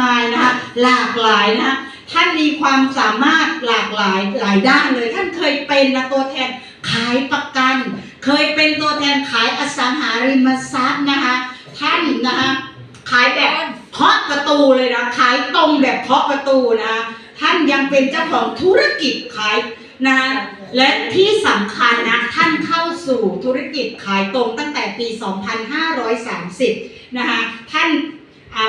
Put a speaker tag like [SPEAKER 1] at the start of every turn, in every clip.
[SPEAKER 1] มายนะคะหลากหลายนะคะท่านมีความสามารถหลากหลายหลายด้านเลย ท่านเคยเป็นนะตัวแทนขายประกัน เคยเป็นตัวแทนขายอสังหาริมทรัพย์นะคะท่านนะคะขายแบบเคาะประตูเลยนะขายตรงแบบเคาะประตูนะคะท่านยังเป็นเจ้าของธุรกิจขายนะคะและที่สำคัญนะท่านเข้าสู่ธุรกิจขายตรงตั้งแต่ปี 2530 นะคะท่าน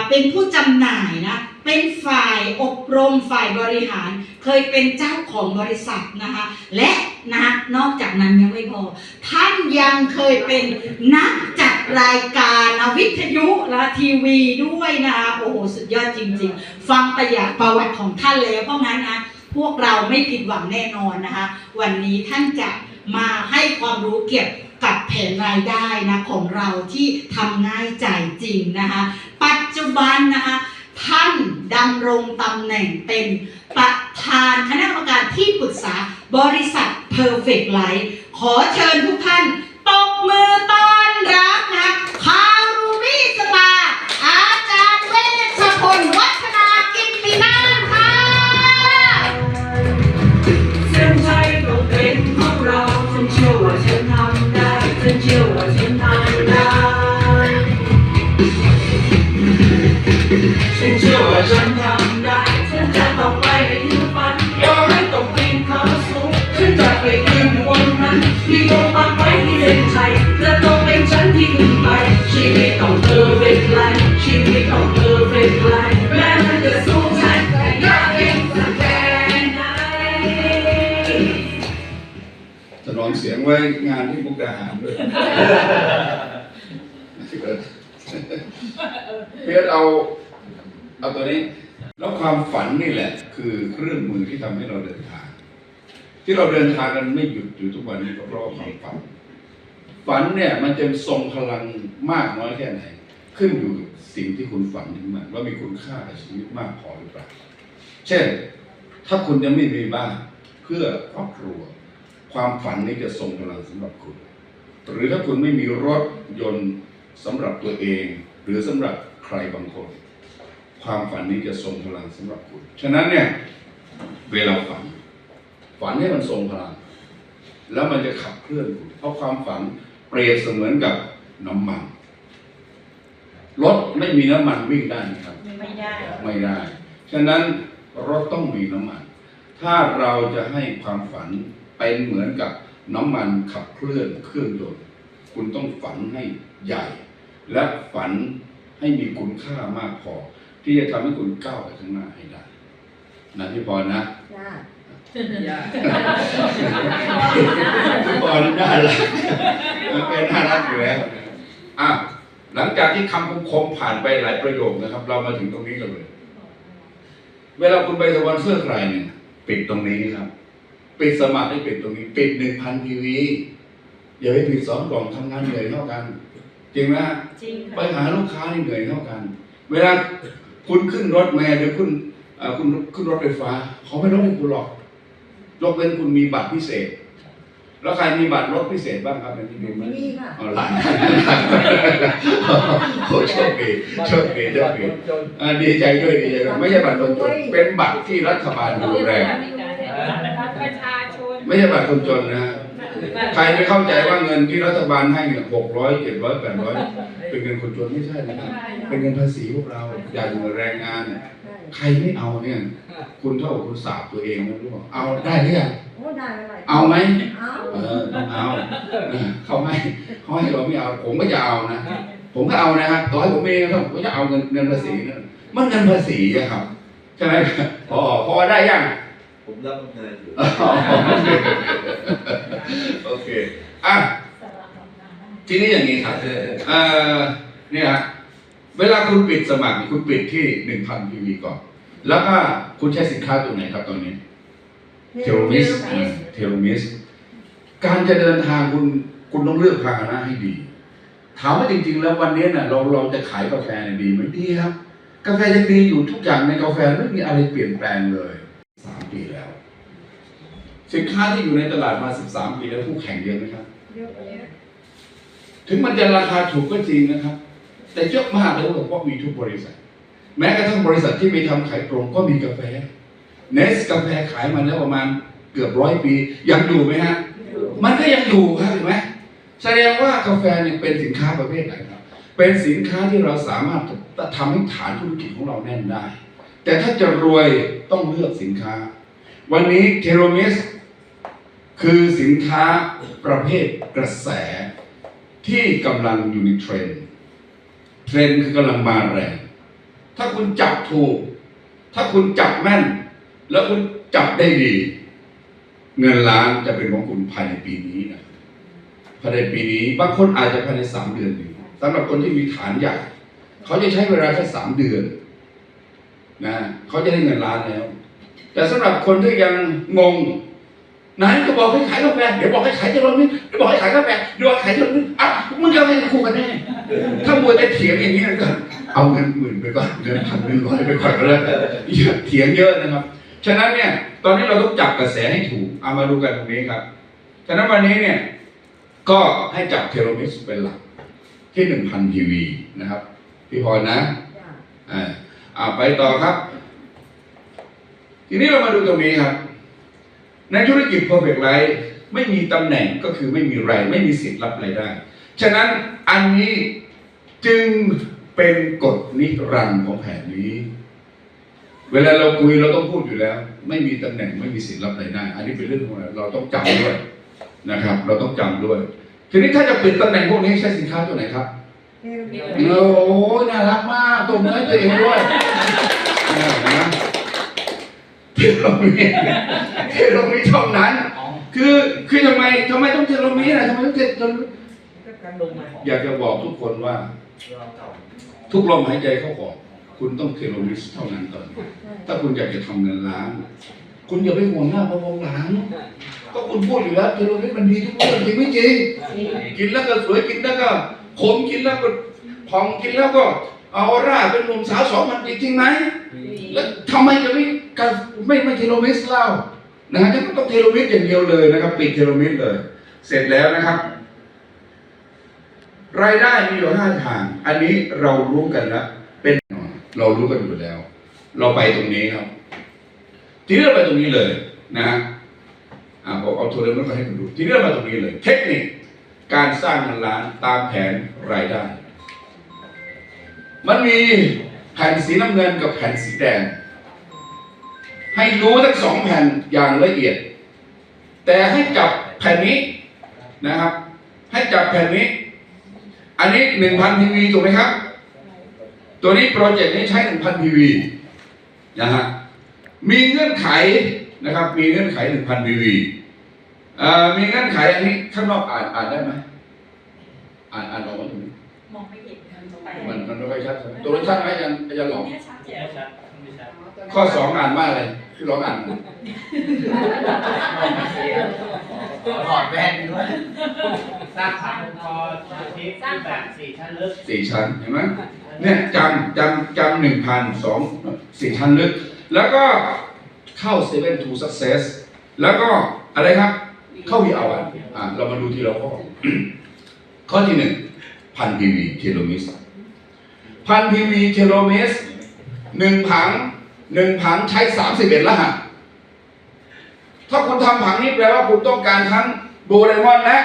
[SPEAKER 1] เป็นผู้จำหน่ายนะเป็นฝ่ายอบรมฝ่ายบริหาร เคยเป็นเจ้าของบริษัทนะคะและนะนอกจากนั้นยังไม่พอ ท่านยังเคยเป็นนักจัดรายการนะวิทยุและทีวีด้วยนะคะโอ้โหสุดยอดจริง ๆ ฟังประวัติประวัติของท่านแล้วเพราะงั้นนะพวกเราไม่ผิดหวังแน่นอนนะคะ วันนี้ท่านจะมาให้ความรู้เกี่ยวกับแผนรายได้นะของเราที่ทำง่ายจ่ายจริงนะคะ จจุบันนะคะท่านดำรงตำแหน่งเป็นประธานคณะกรรมการที่ปรึกษาบริษัท Perfect Life ขอเชิญทุกท่านตบมือต้อนรับนะคารุมิสปาอาจารย์เวชพลวั
[SPEAKER 2] ฉันทำได้ฉันจะต้องไปให้ถึงฝันยอมให้ต้องปีนเขาสูงฉันจะไปยืนบนนั้นที่ลงมาไว้ที่เส้นชัยและต้องเป็นฉันที่ขึ้นไปชีวิตต้องเธอเป็นไกลชีวิตต้องเธอเป็นไกลแม้มันจะสูงชันแต่ยากเย็นสักแค่ไหน
[SPEAKER 3] ถนอมเสียงไว้งานที่มุกดาหารด้วยเพียรเอา เอาตัวนี้แล้วความฝันนี่แหละ คือเครื่องมือที่ทำให้เราเดินทาง ที่เราเดินทางกันไม่หยุดอยู่ทุกวันนี้ก็เพราะความฝัน ฝันเนี่ยมันจะทรงพลังมากน้อยแค่ไหน ขึ้นอยู่กับสิ่งที่คุณฝันถึงมันว่ามีคุณค่ากับชีวิตมากพอหรือเปล่าเช่น ถ้าคุณยังไม่มีบ้านเพื่อครอบครัว ความฝันนี้จะทรงพลังสำหรับคุณ หรือถ้าคุณไม่มีรถยนต์สำหรับตัวเอง หรือสำหรับใครบางคน ความฝันนี้จะทรงพลังสำหรับคุณ ฉะนั้นเนี่ย เวลาฝัน ฝันให้มันทรงพลัง แล้วมันจะขับเคลื่อนคุณเพราะความฝันเปรียบเสมือนกับน้ำมันรถไม่มีน้ำมันวิ่งได้ไหมครับ
[SPEAKER 1] ไม่ได้
[SPEAKER 3] ไม่ได้ ฉะนั้นรถต้องมีน้ำมัน ถ้าเราจะให้ความฝันเป็นเหมือนกับน้ำมันขับเคลื่อนเครื่องยนต์คุณต้องฝันให้ใหญ่ และฝันให้มีคุณค่ามากพอ ที่จะทำให้คุณก้าวไปข้างหน้าให้ได้นะพี่พรนะพี่พรน่ารักมันเป็นน่ารักอยู่แล้วอะหลังจากที่คำคมๆผ่านไปหลายประโยคนะครับ เรามาถึงตรงนี้กันเลย เวลาคุณไปสปอนเซอร์ใครเนี่ย ปิดตรงนี้ครับ ปิดสมัครให้ปิดตรงนี้ ปิดหนึ่งพันทีวีอย่าไปปิดสองกล่องทำงานเหนื่อยเท่ากัน จริงไหมฮะ
[SPEAKER 1] จริง
[SPEAKER 3] ไปหาลูกค้านี่เหนื่อยเท่ากัน เวลา คุณขึ้นรถเมล์หรือคุณเอ่อคุณขึ้นรถไฟฟ้าเขาไม่ต้องให้คุณหรอกยกเว้นคุณมีบัตรพิเศษ แล้วใครมีบัตรรถพิเศษบ้างครับในที่นี้ไหม
[SPEAKER 4] มีค่ะ
[SPEAKER 3] อ๋อหลายโอ้โชคดีโชคดีโชคดีอ่าดีใจด้วยดีใจด้วยไม่ใช่บัตรคนจนเป็นบัตรที่รัฐบาลดูแล
[SPEAKER 5] ประชาชน
[SPEAKER 3] ไม่ใช่บัตรคนจนนะฮะ ใครไม่เข้าใจว่าเงินที่รัฐบาลให้เนี่ยหกร้อยเจ็ดร้อยแปดร้อยเป็นเงินคนจนไม่ใช่นะครับเป็นเงินภาษีพวกเราอยากอยู่แรงงานเนี่ย
[SPEAKER 4] ใช่
[SPEAKER 3] ใครไม่เอาเนี่ย คุณเท่ากับคุณสาบตัวเองนะรู้เปล่าเอาได้หรือยัง
[SPEAKER 4] โอ้ได้อะไร
[SPEAKER 3] เอาไหม
[SPEAKER 4] เอา
[SPEAKER 3] เออต้องเอาเออเขาให้เขาให้เราไม่เอา ผมก็จะเอานะ ผมก็เอานะครับต่อให้ผมเองนะผมก็จะเอาเงินเงินภาษีนะมันเงินภาษีอะครับใช่ไหมพอพอได้ยัง
[SPEAKER 6] ผมรับงานอยู่
[SPEAKER 3] โอเค อะ ทีนี้อย่างนี้ครับเอ่อเนี่ยฮะเวลาคุณปิดสมัครคุณปิดที่หนึ่งพันพีวีก่อน แล้วก็คุณใช้สินค้าตัวไหนครับตอนนี้ เทโลมิสเทโลมิส การจะเดินทางคุณคุณต้องเลือกพาหนะให้ดี ถามว่าจริง ๆ แล้ววันนี้น่ะเราเราจะขายกาแฟเนี่ยดีไหมดีครับ กาแฟยังดีอยู่ทุกอย่างในกาแฟไม่มีอะไรเปลี่ยนแปลงเลยสามปีแล้ว สินค้าที่อยู่ในตลาดมาสิบสามปีแล้วคู่แข่งเยอะไหมครับ
[SPEAKER 4] เยอะแยะ
[SPEAKER 3] ถึงมันจะราคาถูกก็จริงนะครับ แต่เยอะมากเลยเพราะมีทุกบริษัท แม้กระทั่งบริษัทที่ไปทำขายตรงก็มีกาแฟเนสกาแฟขายมาแล้วประมาณเกือบร้อยปี ยังอยู่ไหมฮะ มันก็ยังอยู่ครับเห็นไหมแสดงว่ากาแฟเนี่ยเป็นสินค้าประเภทไหนครับ เป็นสินค้าที่เราสามารถทำให้ฐานธุรกิจของเราแน่นได้ แต่ถ้าจะรวยต้องเลือกสินค้า วันนี้เทโรมิส คือสินค้าประเภทกระแสที่กำลังอยู่ในเทรนด์เทรนด์คือกำลังมาแรง ถ้าคุณจับถูก ถ้าคุณจับแม่น แล้วคุณจับได้ดี เงินล้านจะเป็นของคุณภายในปีนี้นะภายในปีนี้บางคนอาจจะภายในสามเดือนหนึ่งสำหรับคนที่มีฐานใหญ่เขาจะใช้เวลาแค่สามเดือนนะเขาจะได้เงินล้านแล้ว แต่สำหรับคนที่ยังงง ไหนก็บอกให้ขายกาแฟเดี๋ยวบอกให้ขายเจริญวิทย์เดี๋ยวบอกให้ขายกาแฟเดี๋ยวบอกให้ขายเจริญวิทย์อะมึงจะเอาให้คู่กันแน่ถ้ามัวแต่เถียงอย่างนี้ก็ เอาเงินหมื่นไปก่อนเงินพันเงินร้อยไปก่อนก็แล้วกันอย่าเถียงเยอะนะครับ ฉะนั้นเนี่ย ตอนนี้เราต้องจับกระแสให้ถูกเอามาดูกันตรงนี้ครับฉะนั้นวันนี้เนี่ย ก็ให้จับเทโลมิสเป็นหลัก ที่หนึ่งพันทีวีนะครับพี่พรนะอ่าอ่าไปต่อครับ ทีนี้เรามาดูตรงนี้ครับ ในธุรกิจ Perfect Life ไม่มีตำแหน่งก็คือไม่มีไรายไม่มีสิทธิ์รับรายได้ ฉะนั้นอันนี้จึงเป็นกฎนิรันดร์ของแผนนี้ เวลาเราคุยเราต้องพูดอยู่แล้ว ไม่มีตำแหน่งไม่มีสิทธิ์รับรายได้ อันนี้เป็นเรื่องของเราเราต้องจำด้วยนะครับ เราต้องจำด้วย ทีนี้ถ้าจะเปลี่ยนตำแหน่งพวกนี้ใช้สินค้าตัวไหนครับโอ้ยน่ารักมากตัวเนื้อตัวเองด้วยนะ เทโลมีเทโลมีเท่านั้น คือคือทำไมทำไมต้องเทโลมีนะทำไมต้องเทโลมีอยากจะบอกทุกคนว่า ทุกลมหายใจเข้าออกคุณต้องเทโลมิสเท่านั้นตอนนี้ถ้าคุณอยากจะทำเงินล้าน คุณอย่าไปห่วงหน้ามามองหลังก็คุณพูดอยู่แล้วเทโลมิสมันดีทุกเรื่องจริงไม่จริงกินแล้วก็สวยกินแล้วก็ขมกินแล้วก็ผ่องกินแล้วก็ออร่าเป็นหนุ่มสาวสองมันจริงไหมแล้วทำไมจะไม่ กันไม่ไม่เทโลเมิสเล่านะฮะจะต้องเทโลเมิสอย่างเดียวเลยนะครับปิดเทโลเมิสเลย เสร็จแล้วนะครับ รายได้มีอยู่ห้าทาง อันนี้เรารู้กันแล้วเป็นเรารู้กันอยู่แล้ว เราไปตรงนี้ครับ ทีนี้เราไปตรงนี้เลยนะฮะอ่าผมเอาโทรศัพท์มาให้คุณดู ทีนี้เรามาตรงนี้เลย เทคนิคการสร้างเงินล้านตามแผนรายได้ มันมีแผ่นสีน้ำเงินกับแผ่นสีแดง ให้รู้ทั้งสองแผ่นอย่างละเอียด แต่ให้จับแผ่นนี้นะครับ ให้จับแผ่นนี้ อันนี้หนึ่งพันพีวีถูกไหมครับ ตัวนี้โปรเจกต์นี้ใช้หนึ่งพันพีวีนะฮะมีเงื่อนไขนะครับ มีเงื่อนไขหนึ่งพันพีวีมีเงื่อนไขอันนี้ข้างนอกอ่านอ่านได้ไหมอ่านอ่านออกมาตรงนี้
[SPEAKER 5] มองไม่เห็นไป
[SPEAKER 3] มันมันไม่ค่อยชัดใช่ไหมตัวนี้ชัดไหมอาจารย์อาจารย์หลอง
[SPEAKER 5] เนี่ยชัดเจน
[SPEAKER 3] ข้อสองอ่านว่าอะไรที่ลองอ่าน
[SPEAKER 4] ถอดแว่นด้วยสร้างฐานองค์กรอาทิตย์ที่แบบสี่ชั้นลึก
[SPEAKER 3] สี่ชั้นเห็นไหมเนี่ยจำจำจำหนึ่งพันสองสี่ชั้นลึก แล้วก็เข้า seven to success แล้วก็อะไรครับ เข้า V เอาอะอะเรามาดูทีละข้อข้อที่หนึ่งพันพีวีเทโลมิสพันพีวีเทโลมิส หนึ่งผังหนึ่งผังใช้สามสิบเอ็ดรหัส ถ้าคุณทำผังนี้แปลว่าคุณต้องการทั้งโดเรมอนและ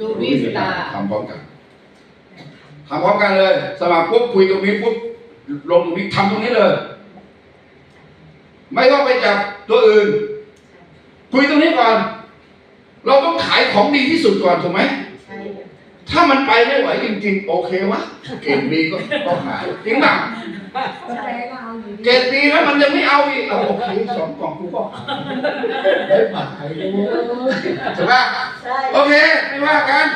[SPEAKER 5] ลูบิสตา
[SPEAKER 3] ทำพร้อมกันทำพร้อมกันเลย สมัครปุ๊บคุยตรงนี้ปุ๊บลงตรงนี้ทำตรงนี้เลย ไม่ต้องไปจับตัวอื่น คุยตรงนี้ก่อน เราต้องขายของดีที่สุดก่อนถูกไหมถ้ามันไปไม่ไหวจริงๆ โอเควะเกรดดีก็ต้องขายจริงป่ะ เกรดดีแล้วมันยังไม่เอาอีกเอาโอเคสองกล่องกูก็ได้ผ่านไปเลยใช่ปะโอเคไม่ว่ากัน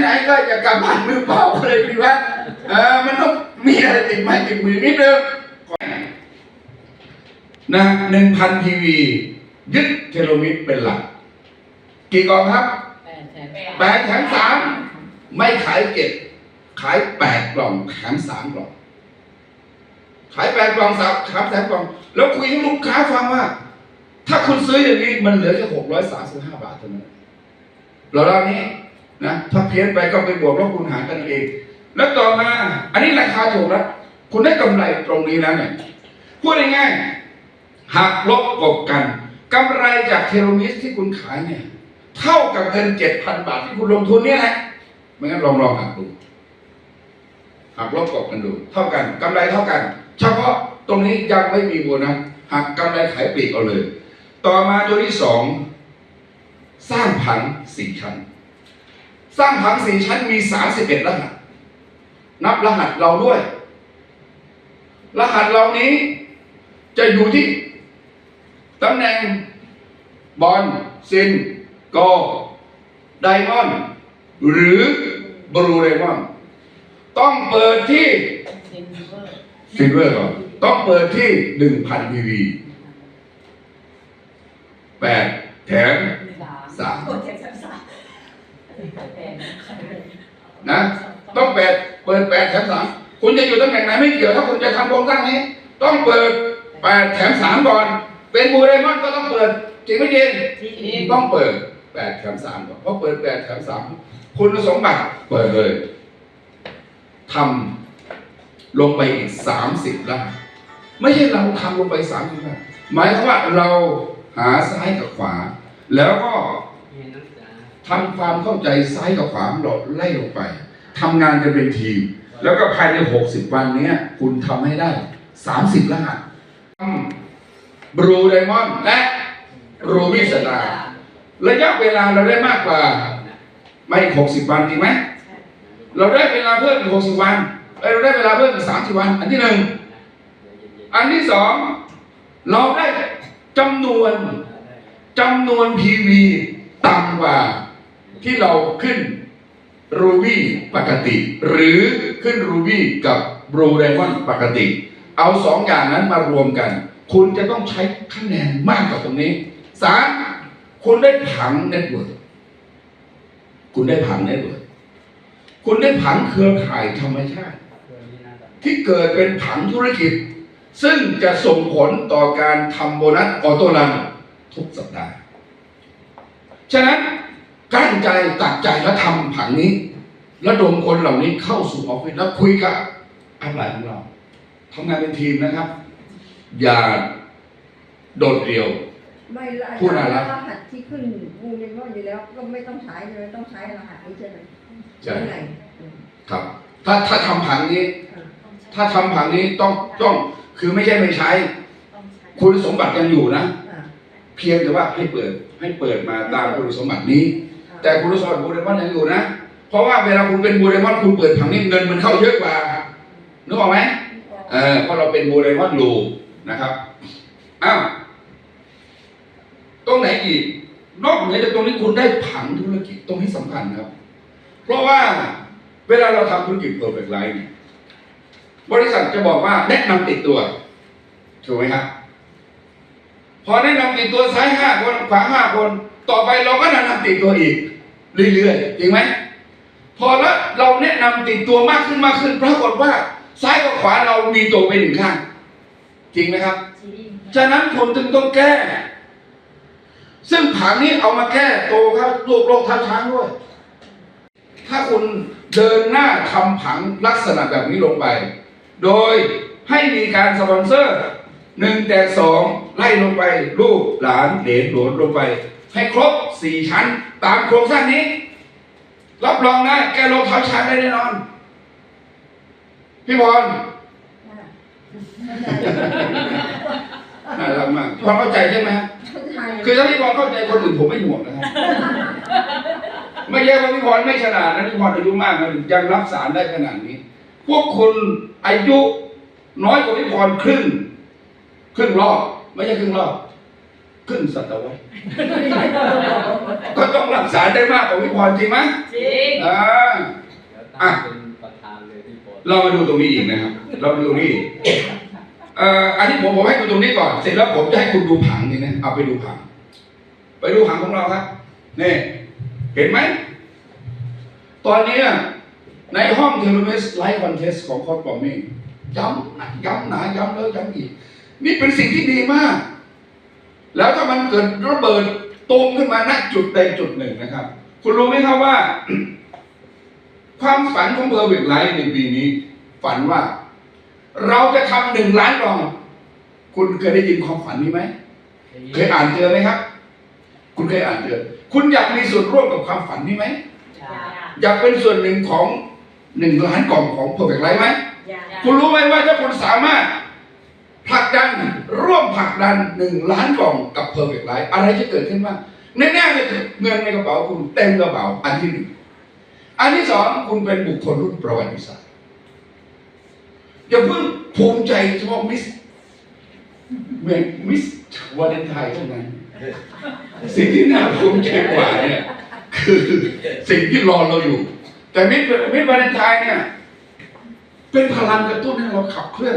[SPEAKER 3] ไหนๆก็จะกลับบ้านมือเปล่าเลยดีวะเออมันต้องมีอะไรติดไม้ติดมือนิดนึงนะหนึ่งพันทีวียึดเทโลมิตรเป็นหลัก กี่กล่องครับแปดแถมสามไม่ขายเจ็ดขายแปดกล่องแถมสามกล่อง ขายแปดกล่องสามแถมสามกล่อง แล้วคุยให้ลูกค้าฟังว่า ถ้าคุณซื้ออย่างนี้มันเหลือแค่หกร้อยสามสิบห้าบาทเท่านั้นเราเล่านี้นะถ้าเพี้ยนไปก็ไปบวกลบคูณหารกันเอง แล้วต่อมา อันนี้ราคาถูกแล้วคุณได้กำไรตรงนี้แล้วเนี่ยพูดง่ายๆหักลบกบกันกำไรจากเทโลมิสที่คุณขายเนี่ย เท่ากับเงินเจ็ดพันบาทที่คุณลงทุนเนี่ยแหละไม่งั้นลองลองหักดูหักลบกบกันดู เท่ากันกำไรเท่ากัน เฉพาะตรงนี้ยังไม่มีโบนัสหักกำไรขายปลีกเอาเลย ต่อมาตัวที่สองสร้างผังสี่ชั้น สร้างผังสี่ชั้นมีสามสิบเอ็ดรหัส นับรหัสเราด้วย รหัสเหล่านี้จะอยู่ที่ตำแหน่งบอลซินโกไดมอนด์หรือบรูไดมอนด์ต้องเปิดที่ ซิลเวอร์ก่อนต้องเปิดที่หนึ่งพันพีวีแปดแถมสาม
[SPEAKER 5] กดแขนสาม
[SPEAKER 3] นะต้องแปดเปิดแปดแถมสามคุณจะอยู่ตำแหน่งไหนไม่เกี่ยวถ้าคุณจะทำโครงสร้างนี้ ต้องเปิดแปดแถมสามก่อน เป็นบูเรมอนก็ต้องเปิดจริงไม่จริงต้องเปิดแปดแถมสามก่อนเพราะเปิดแปดแถมสามคุณสมบัติเปิดเลยทำ ลงไปอีกสามสิบล้านไม่ใช่เราทำลงไปสามสิบล้านหมายความว่าเราหาซ้ายกับขวา แล้วก็ทำความเข้าใจซ้ายกับขวาของเราไล่ลงไปทำงานกันเป็นทีม แล้วก็ภายใน60วันเนี้ยคุณทำให้ได้30ล้านบรูไดมอนด์และรูบิสตาระยะเวลาเราได้มากกว่า ไม่60วันจริงไหม เราได้เวลาเพิ่มอีก60วัน เราได้เวลาเพิ่มอีก30วัน อันที่หนึ่งอันที่สองเราได้จำนวนจำนวน PV ต่ำกว่าที่เราขึ้นรูบี้ปกติ หรือขึ้นรูบี้กับบรูไดมอนปกติ เอาสองอย่างนั้นมารวมกัน คุณจะต้องใช้คะแนนมากกว่าตรงนี้สามคุณได้ผังเน็ตเวิร์กคุณได้ผังเน็ตเวิร์กคุณได้ผังเครือข่ายธรรมชาติ ที่เกิดเป็นผังธุรกิจ ซึ่งจะส่งผลต่อการทำโบนัสออโต้รันทุกสัปดาห์ ฉะนั้นกั้นใจตัดใจแล้วทำผังนี้ระดมคนเหล่านี้เข้าสู่ออฟฟิศแล้วคุยกับอะไรของเราทำงานเป็นทีมนะครับ อย่าโดดเดี่ยว
[SPEAKER 7] ไม่ละ
[SPEAKER 3] พูดอะไร
[SPEAKER 7] รหัสที่ขึ้นบูเรมอนอยู่แล้วก็ไม่ต้องใช้เลยต้องใช้รหัสนี้ใช่ไหม
[SPEAKER 3] ใช่
[SPEAKER 7] ไหน
[SPEAKER 3] ครับ ถ้าถ้าทำผังนี้ ถ้าทำผังนี้ต้องต้องคือไม่ใช่ไม่ใช้คุณสมบัติยังอยู่นะ
[SPEAKER 7] อ่า
[SPEAKER 3] เพียงแต่ว่าให้เปิดให้เปิดมาตามคุณสมบัตินี้แต่คุณสมบัติบูเรมอนยังอยู่นะ เพราะว่าเวลาคุณเป็นบูเรมอนคุณเปิดผังนี้เงินมันเข้าเยอะกว่านึกออกไหม เออเพราะเราเป็นบูเรมอนอยู่นะครับ อ้าว ตรงไหนอีก นอกเหนือจากตรงนี้คุณได้ผังธุรกิจตรงนี้สำคัญครับ เพราะว่าเวลาเราทำธุรกิจเ e อร์เฟกไลน์เนี่ย บริษัทจะบอกว่าแนะนำติดตัวถูกไหมครับ พอแนะนำติดตัวซ้ายห้าคนขวาห้าคน ต่อไปเราก็แนะนำติดตัวอีก เรื่อยๆจริงไหมพอแล้วเราแนะนำติดตัวมากขึ้นมากขึ้นปรากฏว่า ซ้ายกับขวาเรามีตัวไปหนึ่งข้าง จริงไหมครับฉะนั้นผมจึงต้องแก้ ซึ่งผังนี้เอามาแก้โตครับรวบโลกทับช้างด้วย ถ้าคุณเดินหน้าทำผังลักษณะแบบนี้ลงไป โดยให้มีการสปอนเซอร์หนึ่งแต่สองไล่ลงไปลูกหลานเหลนหลวนลงไป ให้ครบสี่ชั้น ตามโครงสร้างนี้ รับรองนะ แกลงเท้าช้างได้แน่นอน พี่พรน่ารักมากพี่พรเข้าใจใช่ไหมฮะ
[SPEAKER 7] เข้าใจ
[SPEAKER 3] คือถ้าพี่พรเข้าใจคนอื่นผมไม่ห่วงนะครับไม่ใช่ว่าพี่พรไม่ฉลาดนะพี่พรอายุมากนะยังรับสารได้ขนาดนี้ พวกคุณอายุน้อยกว่าพี่พรครึ่ง ครึ่งรอบไม่ใช่ครึ่งรอบครึ่งศตวรรษก็ต้องรับสารได้มากกว่าพี่พรจริงไหม
[SPEAKER 5] จริง
[SPEAKER 3] อ่า
[SPEAKER 4] อะเป็นประธานเลยพี่โปรด
[SPEAKER 3] เรามาดูตรงนี้อีกนะครับ เรามาดูนี่อีกเอ่ออันนี้ผมผมให้ดูตรงนี้ก่อน เสร็จแล้วผมจะให้คุณดูผังนี่นะเอาไปดูผัง ไปดูผังของเราครับนี่เห็นไหมตอนนี้ ในห้องเทเลเมสไลฟ์คอนเทสของคอร์ปอมิ่งย้ำนะย้ำหนาย้ำแล้วย้ำอีก นี่เป็นสิ่งที่ดีมาก แล้วถ้ามันเกิดระเบิดตูมขึ้นมาณจุดใดจุดหนึ่งนะครับ คุณรู้ไหมครับว่า ความฝันของเบอร์วิกไลท์ในปีนี้ ฝันว่า เราจะทำหนึ่งล้านกล่อง คุณเคยได้ยินความฝันนี้ไหม เคยอ่านเจอไหมครับ คุณเคยอ่านเจอ คุณอยากมีส่วนร่วมกับความฝันนี้ไหมอยากเป็นส่วนหนึ่งของ หนึ่งล้านกล่องของเพอร์เฟกไลฟ์ไหมคุณรู้ไหมว่าถ้าคุณสามารถผลักดันร่วมผลักดันหนึ่งล้านกล่องกับ Perfect Life อะไรจะเกิดขึ้นบ้างแน่ๆเลยคือเงินในกระเป๋าคุณเต็มกระเป๋าอันที่หนึ่งอันที่สองคุณเป็นบุคคลรุ่นประวัติศาสตร์อย่าเพิ่งภูมิใจเฉพาะมิสเหมือนมิสวาเลนไทน์เท่านั้น สิ่งที่น่าภูมิใจกว่าเนี่ย คือสิ่งที่รอเราอยู่ แต่มิสมิสวาเลนไทน์เนี่ย เป็นพลังกระตุ้นให้เราขับเคลื่อน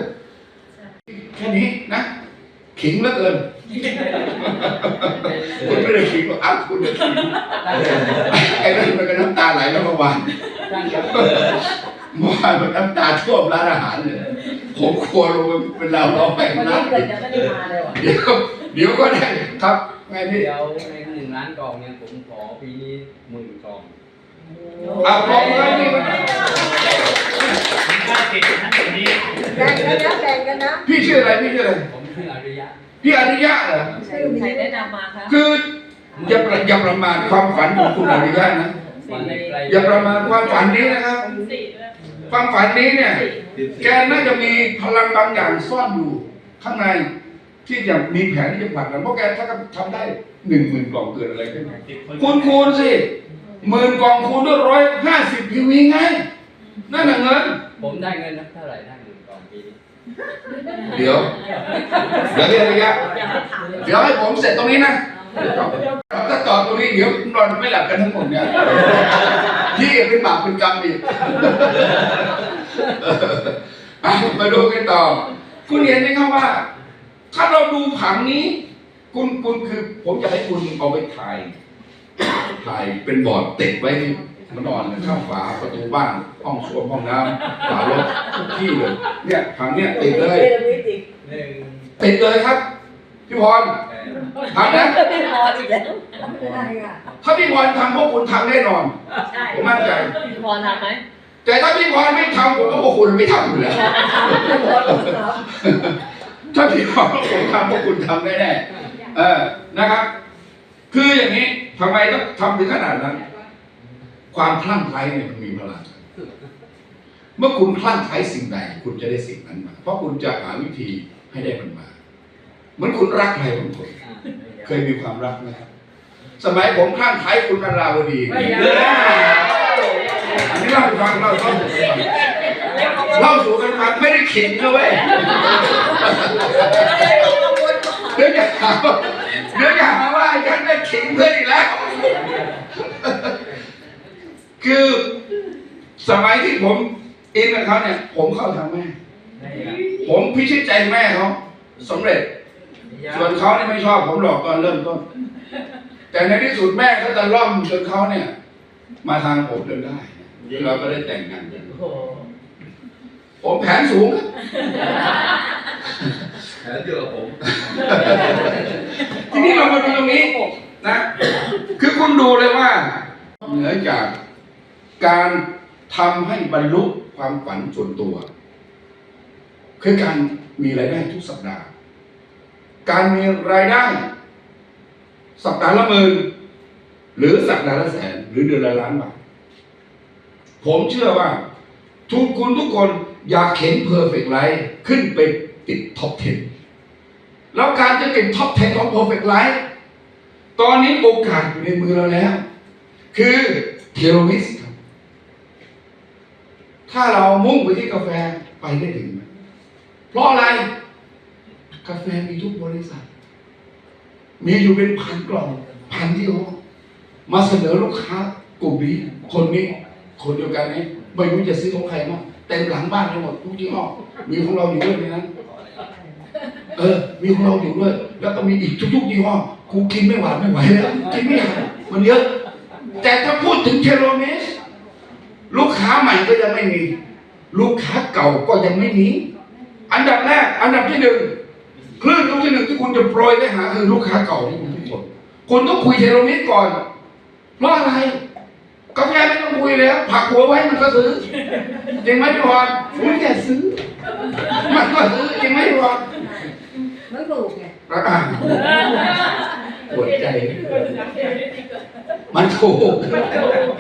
[SPEAKER 3] แค่นี้นะขิงเหลือเกินคุณไม่ได้ขิงหรอกอ้าวคุณจะขิงไอ้นั่นมันก็น้ำตาไหลแล้วเมื่อวานเมื่อวานมันน้ำตาท่วมร้านอาหารเลยผมครัวลงไปเป็นเราเราไป
[SPEAKER 5] วัน
[SPEAKER 3] นะ
[SPEAKER 5] นี้เกิดยังไม่ได้มาเลยว่ะ
[SPEAKER 3] เดี๋ยวเดี๋ยวก็ได้ครับไงพี่
[SPEAKER 8] เดี๋ยวในหนึ่งล้านกล่องเนี่ยผมขอปีนี้หมื่นกล่อง
[SPEAKER 3] อะพร้อมเลยนี่
[SPEAKER 4] ผมกล้าติดนะตรงนี้
[SPEAKER 7] แบ่งกันนะแบ่งกันนะ
[SPEAKER 3] พี่ชื่ออะไรพี่ชื่ออะไร
[SPEAKER 8] ผมชื่ออริยะ
[SPEAKER 3] พี่อริยะเหรอ
[SPEAKER 7] ชื่อมี
[SPEAKER 5] ใครแนะนำมาคะ
[SPEAKER 3] คืออย่าประอย่าประมาทความฝันของคุณอริยะนะ
[SPEAKER 8] วันในไกล
[SPEAKER 3] อย่าประมาทความฝันนี้นะครับ
[SPEAKER 5] สี่ด้วย
[SPEAKER 3] ความฝันนี้เนี่ย แกน่าจะมีพลังบางอย่างซ่อนอยู่ข้างใน ที่จะมีแผนที่จะผลักดันเพราะแกถ้าทำได้หนึ่งหมื่นกล่องเกิดอะไรขึ้น
[SPEAKER 4] ติดคน
[SPEAKER 3] คูณคูณสิ หมื่นกล่องคูณด้วยร้อยห้าสิบพีวีไง นั่นน่ะเงิน
[SPEAKER 8] ผมได้เงินนับเท่าไหร่ได้หมื่นกล่องปีนี้
[SPEAKER 3] เดี๋ยว เดี๋ยวเรียกระยะเดี๋ยวให้ผมเสร็จตรงนี้นะถ้าต่อตรงนี้เดี๋ยวนอนไม่หลับกันทั้งหมดเนี่ยพี่เป็นบาปเป็นกรรมอีกอะมาดูกันต่อ คุณเห็นไหมครับว่า ถ้าเราดูผังนี้ คุณคุณคือผมจะให้คุณเอาไปถ่าย ถ่ายเป็นบอร์ดติดไว้ที่มันนอนข้างฝาประตูบ้านห้องส้วมห้องน้ำฝารถทุกที่เลยเนี่ยผังเนี่ยติดเลย
[SPEAKER 8] หนึ่ง
[SPEAKER 3] ติดเลยครับพี่พร
[SPEAKER 8] แปด
[SPEAKER 3] ทำนะ
[SPEAKER 5] พออีกแล้ว
[SPEAKER 7] ได้ค่ะ
[SPEAKER 3] ถ้าพี่พรทำพวกคุณทำแน่นอน
[SPEAKER 5] ใช่
[SPEAKER 3] ผมมั่นใจ
[SPEAKER 5] พอทำไหม
[SPEAKER 3] แต่ถ้าพี่พรไม่ทำผมก็พวกคุณไม่ทำอยู่แล้วถ้าพี่พรผมทำพวกคุณทำแน่ๆเออนะครับ คืออย่างนี้ ทำไมต้องทำถึงขนาดนั้น ความคลั่งไคล้เนี่ยมันมีพลังเมื่อคุณคลั่งไคล้สิ่งใด คุณจะได้สิ่งนั้นมา เพราะคุณจะหาวิธีให้ได้มันมา เหมือนคุณรักใครบางคน
[SPEAKER 8] อ่า
[SPEAKER 3] เคยมีความรักไหมครับสมัยผมคลั่งไคล้คุณนราวดี
[SPEAKER 5] ไม่ยัง
[SPEAKER 3] อันนี้เล่าให้ฟังเล่าเล่าสู่กันฟังเล่าสู่กันฟังไม่ได้ขิงนะเว้ยเดี๋ยวอย่าหาว่า เดี๋ยวอย่าหาว่าฉันได้ขิงเพื่อนอีกแล้ว คือสมัยที่ผมอินกับเขาเนี่ย ผมเข้าทางแม่ ผมพิชิตใจแม่เขาสำเร็จ ส่วนเขาเนี่ยไม่ชอบผมหรอกตอนเริ่มต้น แต่ในที่สุดแม่เขาจะล่อมจนเขาเนี่ย มาทางผมจนได้เราก็ได้แต่งงานกัน
[SPEAKER 5] โอ้โห
[SPEAKER 3] ผมแผนสูงครับ
[SPEAKER 6] แผนเดียวกับผม
[SPEAKER 3] ทีนี้เรามาดูตรงนี้นะ คือคุณดูเลยว่า เหนือจากการทำให้บรรลุความฝันส่วนตัว คือการมีรายได้ทุกสัปดาห์ การมีรายได้ สัปดาห์ละหมื่นหรือสัปดาห์ละแสนหรือเดือนละล้านบาทผมเชื่อว่า ทุกคุณทุกคนอยากเห็นเพอร์เฟกต์ไลท์ขึ้นไปติดท็อป 10 แล้วการจะติดท็อป10ของ Perfect Life ตอนนี้โอกาสอยู่ในมือเราแล้ว คือเทโรวิสครับ ถ้าเรามุ่งไปที่กาแฟไปได้ถึงไหมเพราะอะไร กาแฟมีทุกบริษัท มีอยู่เป็นพันกล่อง พันที่ห้อมาเสนอลูกค้ากลุ่มนี้ คนนี้ คนเดียวกันนี้ไม่รู้จะซื้อของใครมั้งเต็มหลังบ้านไปหมดทุกยี่ห้อมีของเราอยู่ด้วยในนั้น เออ มีของเราอยู่ด้วย แล้วก็มีอีกทุกๆยี่ห้อกูกินไม่หวานไม่ไหวแล้วกินไม่ไหวมันเยอะ แต่ถ้าพูดถึงเทโลเมสลูกค้าใหม่ก็ยังไม่มี ลูกค้าเก่าก็ยังไม่มี อันดับแรก อันดับที่หนึ่งคลื่นลูกที่หนึ่งที่คุณจะโปรยไปหาคือลูกค้าเก่าที่คุณทุกคนคุณต้องคุยเทโลเมสก่อนเพราะอะไรกาแฟไม่ต้องคุยแล้ว ผักหัวไว้มันก็ซื้อจริงไหมพี่พรคุณแค่ซื้อ มันก็ซื้อจริงไหมพี่บอล
[SPEAKER 7] มันถูกไง
[SPEAKER 3] อะ ปวดใจ มันถูก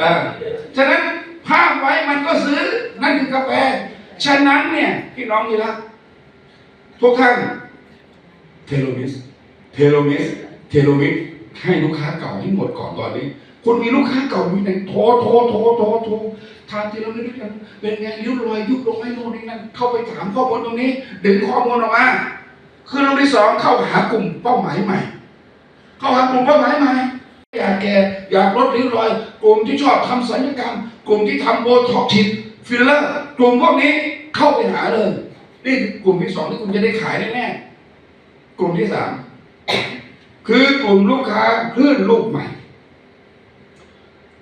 [SPEAKER 3] อ่าฉะนั้นภาพไว้มันก็ซื้อ นั่นคือกาแฟ ฉะนั้นเนี่ยพี่น้องที่รักทุกท่านเทโลมิส เทโลมิส เทโลมิสให้ลูกค้าเก่าให้หมดก่อนตอนนี้ คุณมีลูกค้าเก่าอยู่ในโทรโทรโทรโทรโทรทานเทโลมิสด้วยกันเป็นไงริ้วรอยยุบลงไหมโน่นนี่นั่นเข้าไปถามข้อมูลตรงนี้ ดึงข้อมูลออกมา คือเราที่สองเข้าหากลุ่มเป้าหมายใหม่ เข้าหากลุ่มเป้าหมายใหม่อยากแก่อยากลดริ้วรอย กลุ่มที่ชอบทำศัลยกรรม กลุ่มที่ทำโบท็อกซ์ฉีดฟิลเลอร์กลุ่มพวกนี้เข้าไปหาเลยนี่กลุ่มที่สองที่คุณจะได้ขายแน่ๆกลุ่มที่สามคือกลุ่มลูกค้าคลื่นลูกใหม่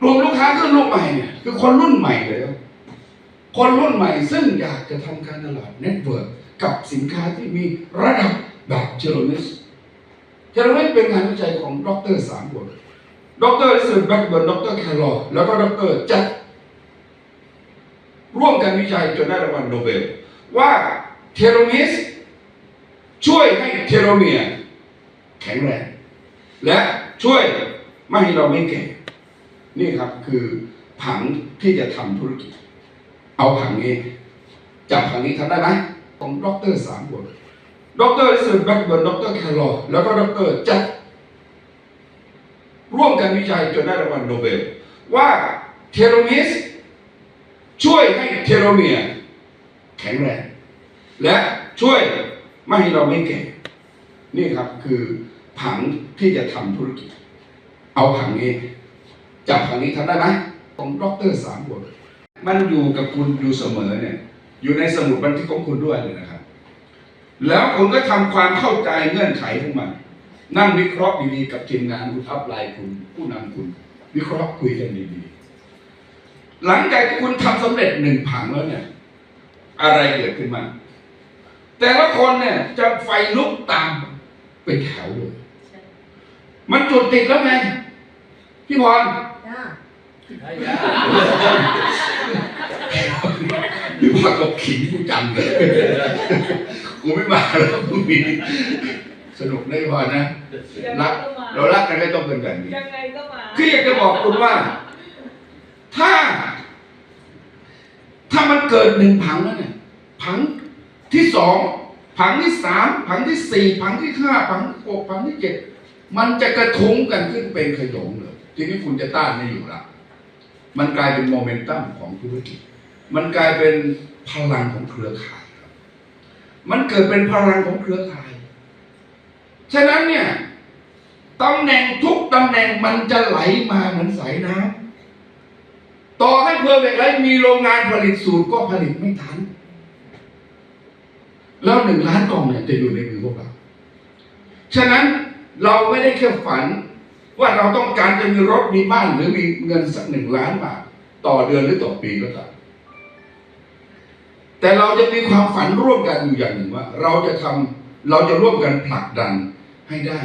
[SPEAKER 3] กลุ่มลูกค้าคลื่นลูกใหม่เนี่ยคือคนรุ่นใหม่เลยครับคนรุ่นใหม่ซึ่งอยากจะทำการตลาดเน็ตเวิร์ก กับสินค้าที่มีระดับแบบเจโรนิสเจโรนิสเป็นงานวิจัยของดรสามคนดรลิสแบ็กเบิร์นดรแคลร์แล้วก็ดรจัดร่วมกันวิจัยจนได้รางวัลโนเบล ว่าเทโลมิสช่วยให้เทโลเมียร์แข็งแรง และช่วยไม่ให้เราไม่แก่ นี่ครับคือผังที่จะทำธุรกิจ เอาผังนี้จับผังนี้ทำได้ไหม ของด็อกเตอร์สามคนด็อกเตอร์ลิสแบ็กเบิร์นดรแคลอร์แล้วก็ด็อกเตอร์แจัดร่วมกันวิจัยจนได้รางวัลโนเบล ว่าเทโลมิสช่วยให้เทโลเมียร์แข็งแรง และช่วยไม่ให้เราไม่แก่นี่ครับคือผังที่จะทำธุรกิจ เอาผังนี้จับผังนี้ทำได้ไหมของด็อกเตอร์สามคนมันอยู่กับคุณอยู่เสมอเนี่ย อยู่ในสมุดบันทึกของคุณด้วยเลยนะครับ แล้วคุณก็ทำความเข้าใจเงื่อนไขของมัน นั่งวิเคราะห์ดีๆกับทีมงานคุณอัพไลน์คุณผู้นำคุณ วิเคราะห์คุยกันดีๆ หลังจากที่คุณทำสำเร็จหนึ่งผังแล้วเนี่ย อะไรเกิดขึ้นมา แต่ละคนเนี่ยจะไฟลุกตามเป็นแถวเลยมันจุดติดแล้วไงพี่พร
[SPEAKER 7] จ้า
[SPEAKER 3] พี่พรก็ขิงกูจังเลยกูไม่มาแล้วกูมีสนุกได้พอนะรักเรารักกันก็ต้องเป็นแบบนี้
[SPEAKER 5] ยังไงก็มา
[SPEAKER 3] คืออยากจะบอกคุณว่า ถ้า ถ้ามันเกิดหนึ่งผังแล้วเนี่ยผังที่สองผังที่สามผังที่สี่ผังที่ห้าผังที่หกผังที่เจ็ดมันจะกระทุ้งกันขึ้นเป็นขยงเลยทีนี้คุณจะต้านไม่อยู่ละมันกลายเป็นโมเมนตัมของธุรกิจ มันกลายเป็นพลังของเครือข่ายครับ มันเกิดเป็นพลังของเครือข่าย ฉะนั้นเนี่ยตำแหน่งทุกตำแหน่งมันจะไหลมาเหมือนสายน้ำต่อให้เพอร์เฟกไลท์มีโรงงานผลิตสูตรก็ผลิตไม่ทัน แล้วหนึ่งล้านกล่องเนี่ยจะอยู่ในมือพวกเรา ฉะนั้นเราไม่ได้แค่ฝันว่าเราต้องการจะมีรถมีบ้านหรือมีเงินสักหนึ่งล้านบาทต่อเดือนหรือต่อปีก็ตาม แต่เราจะมีความฝันร่วมกันอยู่อย่างหนึ่งว่า เราจะทำเราจะร่วมกันผลักดันให้ได้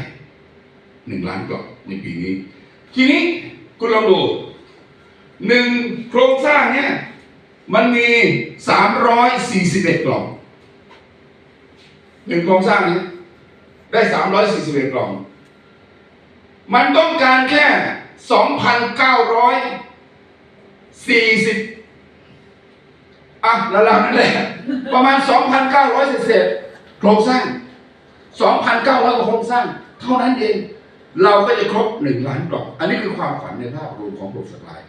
[SPEAKER 3] หนึ่งล้านกล่องในปีนี้ ทีนี้คุณลองดูหนึ่งโครงสร้างเนี่ยมันมีสามร้อยสี่สิบเอ็ดกล่องหนึ่งโครงสร้างนี้ได้สามร้อยสี่สิบเอ็ดกล่อง มันต้องการแค่ส อะแล้วเรานั่นแหละ ประมาณสองพันเก้าร้อยเศษโครงสร้างสองพันเก้าร้อยกว่าโครงสร้าง เท่านั้นเอง เราก็จะครบหนึ่งล้านกล่อง อันนี้คือความฝันในภาพรวมของโปรเฟสไลน์